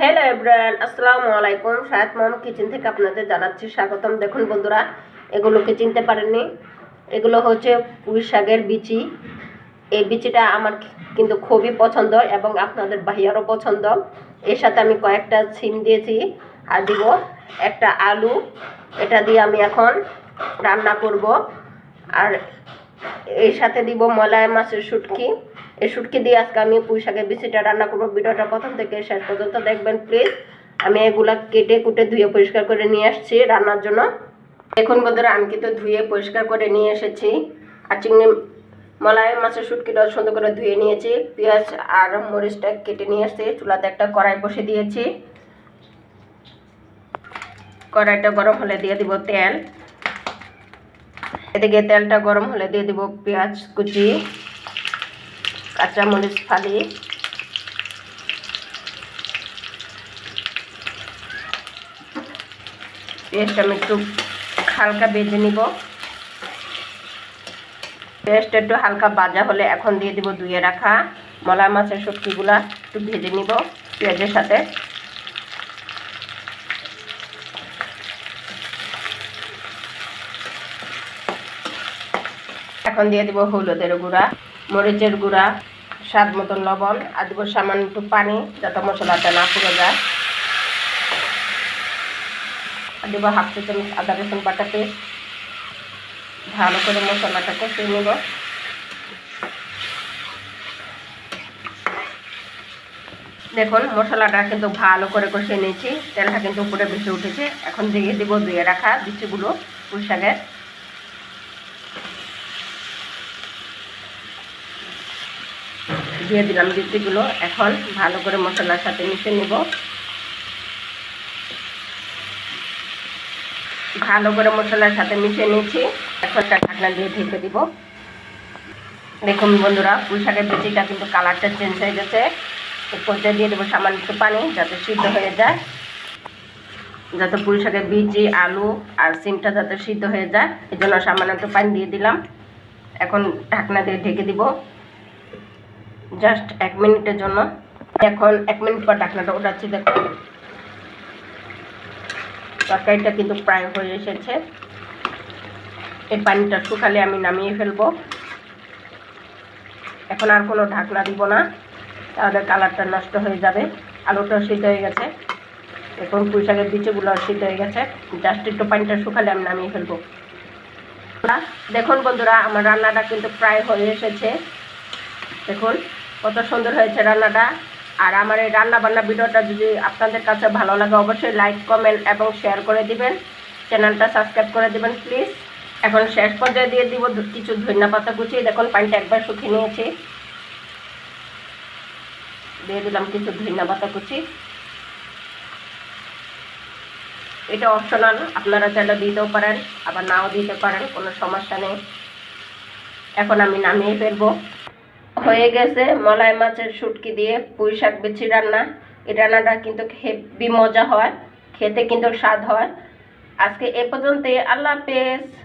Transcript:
Hello everyone আসসালামু আলাইকুম। সায়াত মাম kitchen থেকে আপনাদের জানাচ্ছি স্বাগতম। দেখুন বন্ধুরা এগুলোকে চিনতে পারেননি? এগুলো হচ্ছে পুঁই শাকের বিচি। এই বিচিটা আমার কিন্তু খুবই পছন্দ এবং আপনাদের ভাইয়ারও পছন্দ। এর সাথে আমি কয়েকটা সিম দিয়েছি আর দিব একটা আলু। এটা দিয়ে আমি এখন রান্না করব। আর এর সাথে দিব মলায় মাছের শুটকি। এই শুটকি দিয়ে আজকে আমি পুঁই শাকের বিচিটা রান্না করব। ভিডিওটা প্রথম থেকে শেষ পর্যন্ত দেখবেন প্লিজ আমি এগুলা কেটে কুটে ধুয়ে পরিষ্কার করে নিয়ে আসছি রান্নার জন্য। দেখুন বন্ধুরা, আমি কিন্তু ধুয়ে পরিষ্কার করে নিয়ে এসেছি। আর চিংড়ি মলাই মাছের শুটকিটা সুন্দর করে ধুয়ে নিয়েছি। পেঁয়াজ আর মরিচটা কেটে নিয়ে আসছি চুলাতে একটা কড়াই বসে দিয়েছি। কড়াইটা গরম হলে দিয়ে দিব তেল। এদিকে তেলটা গরম হলে দিয়ে দিব পেঁয়াজ কুচি। কাঁচামরিচ ফালি। পেস্ট আমি একটু হালকা বেজে নিব। পেস্ট একটু হালকা বাজা হলে এখন দিয়ে দিব ধুয়ে রাখা। মলা মাছের সবজিগুলা একটু ভেজে নিব পেঁয়াজের সাথে। এখন দিয়ে দিব হলুদের গুঁড়া। মরিচের গুঁড়া, স্বাদ মতন লবণ, আর দেবো সামান্য একটু পানি যাতে মশলাটা না পুড়ে যায়। আর দেবো হাফ চা চামচ আদা, রসুন, বাটা পেস্ট। ভালো করে মশলাটা কষিয়ে নেব দেখুন, মশলাটা কিন্তু ভালো করে কষিয়ে নিয়েছি। তেলটা কিন্তু উপরে ভেসে উঠেছে। এখন দিয়ে দেবো ধুয়ে রাখা বিচিগুলো পুঁই শাকের দিয়ে দিলাম বিচিগুলো এখন ভালো করে মশলার সাথে মিশে নিব। ভালো করে মশলার সাথে মিশিয়ে নিয়েছি এখন একটা ঢাকনা দিয়ে ঢেকে দিব। দেখুন বন্ধুরা, পুঁই শাকের বিচিটা কিন্তু কালারটা চেঞ্জ হয়ে গেছে। পর্যায়ে দিয়ে দেবো সামান্য একটু পানি যাতে সিদ্ধ হয়ে যায়। যাতে পুঁই শাকের বিচি, আলু আর সিমটা যাতে সিদ্ধ হয়ে যায়। এই জন্য সামান্য একটু পানি দিয়ে দিলাম। এখন ঢাকনা দিয়ে ঢেকে দিব। জাস্ট এক মিনিটের জন্য। এখন এক মিনিট পর ঢাকনাটা ওঠাচ্ছি দেখো। তরকারিটা কিন্তু প্রায় হয়ে এসেছে। এই পানিটা শুকালে আমি নামিয়ে ফেলব। এখন আর কোনো ঢাকনা দিব না। তাহলে কালারটা নষ্ট হয়ে যাবে। আলুটা সিদ্ধ হয়ে গেছে। এখন পুঁই শাকের বিচেগুলো সিদ্ধ হয়ে গেছে। জাস্ট একটু পানিটা শুকালে আমি নামিয়ে ফেলব। দেখুন বন্ধুরা, আমার রান্নাটা কিন্তু প্রায় হয়ে এসেছে। দেখুন। কত সুন্দর হয়েছে রান্নাটা। আর আমার এই রান্না বান্না ভিডিওটা যদি আপনাদের কাছে ভালো লাগে, অবশ্যই লাইক কমেন্ট এবং শেয়ার করে দিবেন। চ্যানেলটা সাবস্ক্রাইব করে দিবেন প্লিজ এখন শেষ পর্যায়ে দিয়ে দিব কিছু ধনিয়া পাতা দেখুন, পানিটা একবার শুকিয়ে নিয়েছি। দিয়ে দিলাম কিছু ধনিয়া পাতা কুচি। এটা অপশনাল আপনারা চাইলে দিতেও পারেন, আবার নাও দিতে পারেন, কোনো সমস্যা নেই। এখন আমি নামিয়ে ফেলব। হয়ে গেছে, মলাই মাছের শুটকি দিয়ে পুঁই শাক বিচি রান্না। এই রান্নাটা কিন্তু হেভি মজা হয়, খেতে কিন্তু স্বাদ হয়। আজকে এ পর্যন্তই, আল্লাহ হাফেজ।